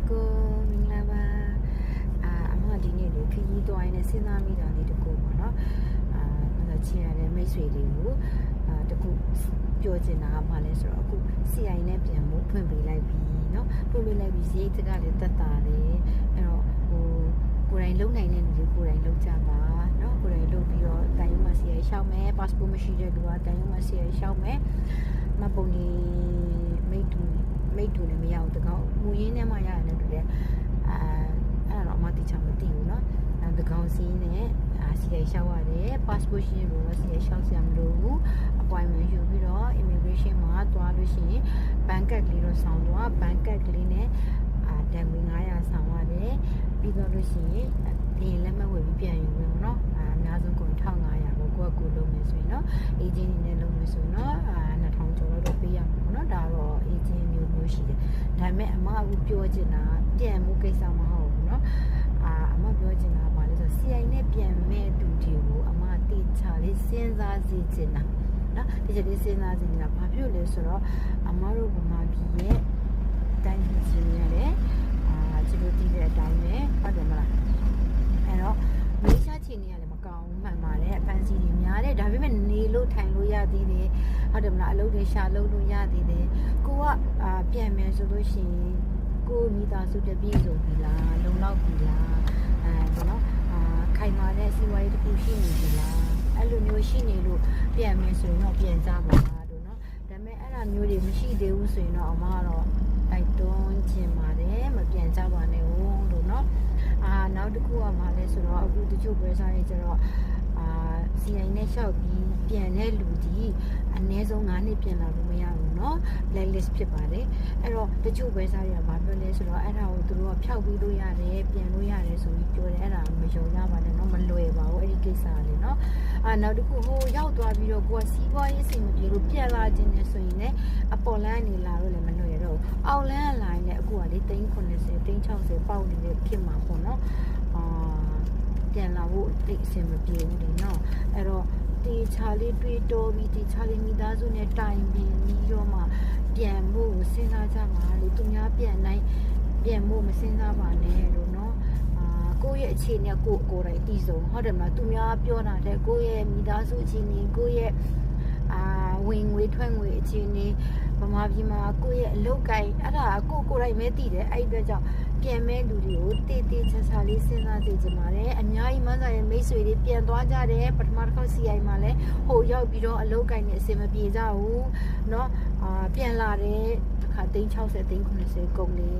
ကိုမင်္ဂလာပါအာအမဒီနေ့လေခရီးသွားရင်းနဲ့စဉ်းစားမိတာလေးတကူပေါ့နော်အာဘာသာချင်ရတဲ့မိတ်ဆွေတွေကိုအာတကူပြောချင်တာကဘာလဲဆိုတော့အခု CI နဲ့ပြန်မှုဖွင့်ပေးလိုက်ပြီเนาะဖွင့်ပေးလိုက်ပြီဈေးတကလည်းတက်တာတယ်အဲ့တော့ဟိုကိုယ်တိုင်လုံနိုင်တဲ့လူတွေကိုယ်တိုင်လုံကြပါเนาะကိုယ်တိုင်လုံပြီးတော့တိုင်ရုံမှာ CI ရှောက်မယ် passport မရှိတဲ့လူကတိုင်ရုံမှာ CI ရှောက်မယ်မပုံကြီးမိတ်တူမိ တ်တူလည်းမရဘူးတကောင်မူရင်းထဲမှာရတယ်တူတယ်အာအဲ့တော့အမတိချာမသိဘူးเนาะအဲတကောင်စီးနဲ့အာ CI ရှောက်ရတယ် passport ရှိရင်တော့ CI ရှောက်စရာမလိုဘူး appointment ယူပြီးတော့ immigration မှာသွားလို့ရှိရင် bank card ကလေးတော့ဆောင်သွား bank card ကလေးနဲ့အာတန်ငွေ900ဆောင်ရတယ်ပြီးတော့လို့ရှိရင်ဒီလက်မှတ်ဝယ်ပြီးပြန်ယူမယ်ပေါ့နော်အာအများဆုံးကုန်1500ကိုကိုယ့်အကူလုံးမယ်ဆိုရင်တော့ agent နေနဲ့လုံးမယ်ဆိုရင်တော့အာ2000ကျော် ရှိတယ်ဒါပေမဲ့အမအခုပြောချင်တာပြန်မှုကိစ္စမဟုတ်ဘူးเนาะအာအမပြောချင်တာကဘာလဲဆိုတော့ CI နဲ့ပြန်မဲ့တူတွေကိုအမတေချာလေးစဉ်းစားစီချင်တာ နော်ဒီချက်လေးစဉ်းစားကြည့်နေတာဘာဖြစ်လို့လဲဆိုတော့အမားတို့ဗမာပြည်ရဲ့တိုင်းပြည်ချင်းရတယ်အာကျလို့တည်တဲ့အတိုင်းပဲဟုတ်တယ်မလားအဲ့တော့မေးချချင်နေရတယ်မကောင်းဘူးမှန်ပါတယ်အပန်းစီ တဲ့ဒါပေမဲ့နေလို့ထိုင်လို့ရသေးတယ်ဟုတ်တယ်မလားအလုပ်တွေရှာလုပ်လို့ရသေးတယ်ကိုကပြန်မယ်ဆိုလို့ရှိရင်ကိုမိသားစုတပြည့်စုံပြီလားလုံလောက်ပြီလားအဲဒါနော်ခိုင်မာတဲ့စီဝါရေးတစ်ခုရှိနေပြီလားအဲ့လိုမျိုးရှိနေလို့ပြန်မယ်ဆိုရင်တော့ပြန်ကြပါလားတို့နော်ဒါပေမဲ့အဲ့ဒါမျိုးတွေမရှိသေးဘူးဆိုရင်တော့အမကတော့တိုက်တွန်းခြင်းပါတယ်မပြန်ကြပါနဲ့ဟုတ်လို့နော်အာနောက်တစ်ခုကမှလဲဆိုတော့အခုတချို့ပွဲစားတွေကျတော့ အာ CI နဲ့ရှောက်ပြီးပြန်တဲ့လူဒီအနည်းဆုံး9နှစ်ပြန်လာလို့မရဘူးเนาะ blacklist ဖြစ်ပါတယ်အဲ့တော့တချို့ပွဲစားတွေကဘာပြောလဲဆိုတော့အဲ့ဒါကိုသူတို့ကဖျောက်ပြီးလို့ရတယ်ပြန်လို့ရတယ်ဆိုပြီးပြောတယ်အဲ့ဒါမယုံကြပါနဲ့เนาะမလွယ်ပါဘူးအဲ့ဒီကိစ္စကလေเนาะ အာနောက်တစ်ခုဟိုရောက်သွားပြီးတော့ကိုကစီးပွားရေးစိတ်မပြေလို့ပြန်လာခြင်းနဲ့ဆိုရင်လည်းအပေါ်လန်းနေလာလို့လည်းမလွယ်တော့ဘူးအောက်လန်းကလာရင်လည်းအခုကလေ390 360ပေါက်နေတဲ့ဖြစ်မှာပေါ့နော်အာ ပြန်လာဖို့တိတ်အဆင်မပြေဘူးလေနော်အဲ့တော့တေချာလေးတွေးတောပြီးတေချာလေးမိသားစုနဲ့တိုင်ပြီးပြီးတော့မှပြန်ဖို့စဉ်းစားကြပါလေသူများပြန်နိုင်ပြန်ဖို့မစဉ်းစားပါနဲ့လို့နော်အာကိုယ့်ရဲ့အခြေအနေကကိုယ့်ကိုယ်တိုင်အတီးဆုံးဟုတ်တယ်မလားသူများပြောတာတဲ့ကိုယ့်ရဲ့မိသားစုအခြေအနေကိုယ့်ရဲ့အာဝင်ငွေထွက်ငွေအခြေအနေ ဗမာပြည်မှာကိုယ့်ရဲ့အလုပ်ကိုင်အဲ့ဒါကိုယ့်ကိုယ်တိုင်ပဲသိတယ်အဲ့ဒီအတွက်ကြောင့်ပြန်မဲ့လူတွေကိုတေးတေးချာချာလေးစဉ်းစားသိကြပါတယ်အများကြီးမဆန်ရဲ့မိတ်ဆွေတွေပြန်သွားကြတယ်ပထမတစ်ခေါက် CI မှာလည်းဟိုရောက်ပြီးတော့အလုပ်ကိုင်နေအဆင်မပြေကြဘူးเนาะအာပြန်လာတယ်တစ်ခါ360 390ကုန်လေ